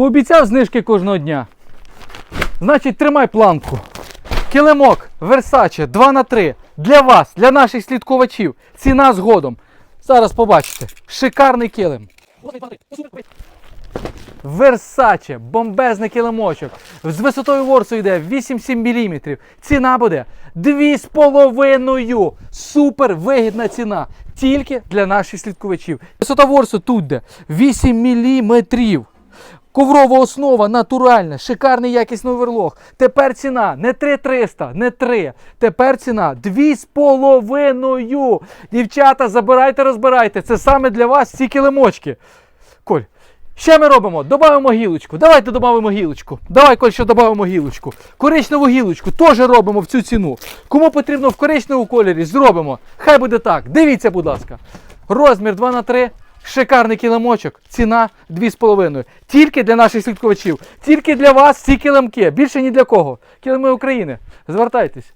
Пообіцяв знижки кожного дня. Значить, тримай планку. Килимок Versace 2 на 3 для вас, для наших слідкувачів. Ціна згодом. Зараз побачите. Шикарний килим. Versace, бомбезний килимочок. З висотою ворсу йде 8-7 мм. Ціна буде 2,5. Супер вигідна ціна. Тільки для наших слідкувачів. Висота ворсу тут де 8 мм. Коврова основа натуральна, шикарний якісний оверлог. Тепер ціна не 3300, не 3. Тепер ціна 2,5. Дівчата, забирайте, розбирайте. Це саме для вас ці килимочки. Коль, що ми робимо? Добавимо гілочку. Давайте додамо гілочку. Давай, Коль, що додамо гілочку. Коричневу гілочку теж робимо в цю ціну. Кому потрібно в коричневому кольорі, зробимо. Хай буде так. Дивіться, будь ласка. Розмір 2 на 3 Шикарний килимочок, ціна 2,5. Тільки для наших слідкувачів. Тільки для вас ці килимки. Більше ні для кого. Килими України. Звертайтесь.